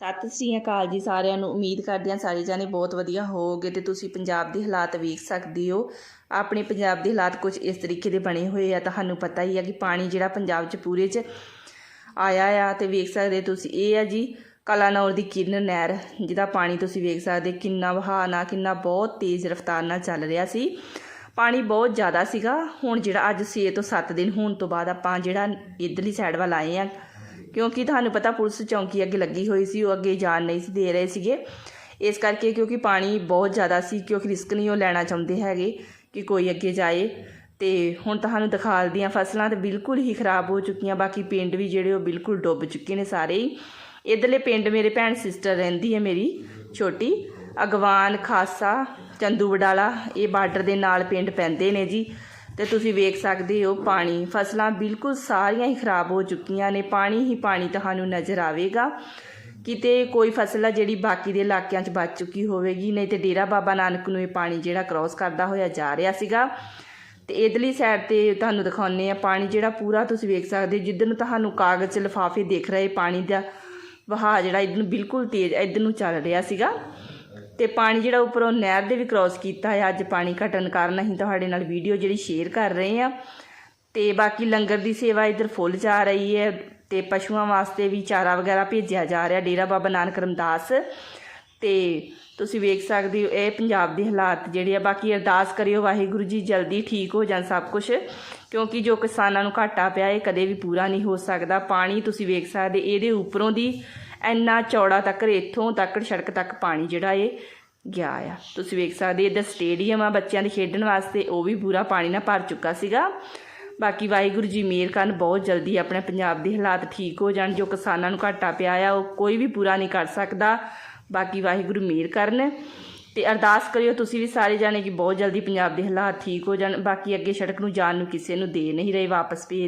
ਸਤਿ ਸ੍ਰੀ ਅਕਾਲ ਜੀ ਸਾਰਿਆਂ ਨੂੰ। ਉਮੀਦ ਕਰਦੇ ਹਾਂ ਸਾਰੇ ਜਾਣੇ ਬਹੁਤ ਵਧੀਆ ਹੋਵੋਗੇ ਤੇ ਤੁਸੀਂ ਪੰਜਾਬ ਦੇ ਹਾਲਾਤ ਵੇਖ ਸਕਦੇ ਹੋ। ਆਪਣੇ ਪੰਜਾਬ ਦੇ ਹਾਲਾਤ ਕੁਝ ਇਸ ਤਰੀਕੇ ਦੇ ਬਣੇ ਹੋਏ ਆ। ਤੁਹਾਨੂੰ ਪਤਾ ਹੀ ਆ ਕਿ ਪਾਣੀ ਜਿਹੜਾ ਪੰਜਾਬ 'ਚ ਪੂਰੇ 'ਚ ਆਇਆ ਆ ਤੇ ਵੇਖ ਸਕਦੇ ਤੁਸੀਂ, ਇਹ ਆ ਜੀ ਕਲਾਨੌਰ ਦੀ ਕਿਰਨ ਨਹਿਰ, ਜਿਹਦਾ ਪਾਣੀ ਤੁਸੀਂ ਵੇਖ ਸਕਦੇ ਕਿੰਨਾ ਵਹਾਅ ਨਾਲ ਕਿੰਨਾ ਬਹੁਤ ਤੇਜ਼ ਰਫ਼ਤਾਰ ਨਾਲ ਚੱਲ ਰਿਹਾ ਸੀ। ਪਾਣੀ ਬਹੁਤ ਜ਼ਿਆਦਾ ਸੀਗਾ। ਹੁਣ ਜਿਹੜਾ ਅੱਜ 6 ਤੋਂ 7 ਦਿਨ ਹੋਣ ਤੋਂ ਬਾਅਦ ਆਪਾਂ ਜਿਹੜਾ ਇਧਰਲੀ ਸਾਈਡ ਵੱਲ ਆਏ ਆ ਕਿਉਂਕਿ ਤੁਹਾਨੂੰ ਪਤਾ ਪੁਲਿਸ ਚੌਂਕੀ ਅੱਗੇ ਲੱਗੀ ਹੋਈ ਸੀ, ਉਹ ਅੱਗੇ ਜਾਣ ਨਹੀਂ ਸੀ ਦੇ ਰਹੇ ਸੀਗੇ। ਇਸ ਕਰਕੇ ਕਿਉਂਕਿ ਪਾਣੀ ਬਹੁਤ ਜ਼ਿਆਦਾ ਸੀ, ਕਿਉਂਕਿ ਰਿਸਕ ਨਹੀਂ ਉਹ ਲੈਣਾ ਚਾਹੁੰਦੇ ਹੈਗੇ ਕਿ ਕੋਈ ਅੱਗੇ ਜਾਏ। ਤੇ ਹੁਣ ਤੁਹਾਨੂੰ ਦਿਖਾਲਦੀ ਆ ਫਸਲਾਂ ਤਾਂ ਬਿਲਕੁਲ ਹੀ ਖਰਾਬ ਹੋ ਚੁੱਕੀਆਂ, ਬਾਕੀ ਪਿੰਡ ਵੀ ਜਿਹੜੇ ਉਹ ਬਿਲਕੁਲ ਡੁੱਬ ਚੁੱਕੇ ਨੇ ਸਾਰੇ ਹੀ। ਇਧਰਲੇ ਪਿੰਡ ਮੇਰੇ ਭੈਣ ਸਿਸਟਰ ਰਹਿੰਦੀ ਹੈ ਮੇਰੀ ਛੋਟੀ, ਅਗਵਾਨ, ਖਾਸਾ, ਚੰਦੂ ਵਡਾਲਾ, ਇਹ ਬਾਰਡਰ ਦੇ ਨਾਲ ਪਿੰਡ ਪੈਂਦੇ ਨੇ ਜੀ। ਤੇ ਤੁਸੀਂ ਵੇਖ ਸਕਦੇ ਹੋ ਪਾਣੀ, ਫਸਲਾਂ ਬਿਲਕੁਲ ਸਾਰੀਆਂ ਹੀ ਖਰਾਬ ਹੋ ਚੁੱਕੀਆਂ ਨੇ, ਪਾਣੀ ਹੀ ਪਾਣੀ ਤੁਹਾਨੂੰ ਨਜ਼ਰ ਆਵੇਗਾ। ਕਿਤੇ ਕੋਈ ਫਸਲ ਆ ਜਿਹੜੀ ਬਾਕੀ ਦੇ ਇਲਾਕਿਆਂ 'ਚ ਬਚ ਚੁੱਕੀ ਹੋਵੇਗੀ, ਨਹੀਂ ਤੇ ਡੇਰਾ ਬਾਬਾ ਨਾਨਕ ਨੂੰ ਇਹ ਪਾਣੀ ਜਿਹੜਾ ਕ੍ਰਾਸ ਕਰਦਾ ਹੋਇਆ ਜਾ ਰਿਹਾ ਸੀਗਾ। ਤੇ ਇਧਰਲੀ ਸਾਈਡ ਤੇ ਤੁਹਾਨੂੰ ਦਿਖਾਉਂਦੇ ਆ ਪਾਣੀ ਜਿਹੜਾ ਪੂਰਾ ਤੁਸੀਂ ਵੇਖ ਸਕਦੇ ਹੋ, ਜਿੱਧਰ ਨੂੰ ਤੁਹਾਨੂੰ ਕਾਗਜ਼ ਲਿਫਾਫੇ ਦਿਖ ਰਹੇ, ਪਾਣੀ ਦਾ ਵਹਾਅ ਜਿਹੜਾ ਇਧਰ ਨੂੰ ਬਿਲਕੁਲ ਤੇਜ਼, ਇਧਰ ਨੂੰ ਚੱਲ ਰਿਹਾ ਸੀਗਾ। ਤੇ ਪਾਣੀ ਜਿਹੜਾ ਉੱਪਰੋਂ ਨਹਿਰ ਦੇ ਵੀ ਕ੍ਰਾਸ ਕੀਤਾ ਹੈ, ਅੱਜ ਪਾਣੀ ਘਟਣ ਕਾਰਨ ਅਸੀਂ ਤੁਹਾਡੇ ਨਾਲ ਵੀਡੀਓ ਜਿਹੜੀ ਸ਼ੇਅਰ ਕਰ ਰਹੇ ਆ ਤੇ ਬਾਕੀ ਲੰਗਰ ਦੀ ਸੇਵਾ ਇਧਰ ਫੁੱਲ ਜਾ ਰਹੀ ਹੈ ਤੇ ਪਸ਼ੂਆਂ ਵਾਸਤੇ ਵੀ ਚਾਰਾ ਵਗੈਰਾ ਭੇਜਿਆ ਜਾ ਰਿਹਾ, ਡੇਰਾ ਬਾਬਾ ਨਾਨਕ ਰਮਦਾਸ। ਤੇ ਤੁਸੀਂ ਵੇਖ ਸਕਦੇ ਹੋ, ਇਹ ਪੰਜਾਬ ਦੇ ਹਾਲਾਤ ਜਿਹੜੇ ਆ, ਬਾਕੀ ਅਰਦਾਸ ਕਰਿਓ, ਵਾਹਿਗੁਰੂ ਜੀ ਜਲਦੀ ਠੀਕ ਹੋ ਜਾਣ ਸਭ ਕੁਝ ਕਿਉਂਕਿ ਜੋ ਕਿਸਾਨਾਂ ਨੂੰ ਘਾਟਾ ਪਿਆ, ਇਹ ਕਦੇ ਵੀ ਪੂਰਾ ਨਹੀਂ ਹੋ ਸਕਦਾ। ਪਾਣੀ ਤੁਸੀਂ ਵੇਖ ਸਕਦੇ, ਇਹਦੇ ਉੱਪਰੋਂ ਦੀ ਇੰਨਾ ਚੌੜਾ ਤੱਕ ਇੱਥੋਂ ਤੱਕ ਸੜਕ ਤੱਕ ਪਾਣੀ ਜਿਹੜਾ ਇਹ ਗਿਆ ਆ। ਤੁਸੀਂ ਵੇਖ ਸਕਦੇ ਇੱਧਰ ਸਟੇਡੀਅਮ ਆ ਬੱਚਿਆਂ ਦੇ ਖੇਡਣ ਵਾਸਤੇ, ਉਹ ਵੀ ਪੂਰਾ ਪਾਣੀ ਨਾਲ ਭਰ ਚੁੱਕਾ ਸੀਗਾ। ਬਾਕੀ ਵਾਹਿਗੁਰੂ ਜੀ ਮੇਰ ਕਰਨ, ਬਹੁਤ ਜਲਦੀ ਆਪਣੇ ਪੰਜਾਬ ਦੇ ਹਾਲਾਤ ਠੀਕ ਹੋ ਜਾਣ, ਜੋ ਕਿਸਾਨਾਂ ਨੂੰ ਘਾਟਾ ਪਿਆ ਆ, ਉਹ ਕੋਈ ਵੀ ਪੂਰਾ ਨਹੀਂ ਕਰ ਸਕਦਾ। ਬਾਕੀ ਵਾਹਿਗੁਰੂ ਮਿਹਰ ਕਰਨ। ਤੇ ਅਰਦਾਸ ਕਰਿਓ ਤੁਸੀਂ ਵੀ ਸਾਰੇ ਜਾਣੇ ਕਿ ਬਹੁਤ ਜਲਦੀ ਪੰਜਾਬ ਦੇ ਹਾਲਾਤ ਠੀਕ ਹੋ ਜਾਣ। ਬਾਕੀ ਅੱਗੇ ਸੜਕ ਨੂੰ ਜਾਣ ਨੂੰ ਕਿਸੇ ਨੂੰ ਦੇ ਨਹੀਂ ਰਹੇ, ਵਾਪਸ ਭੇਜ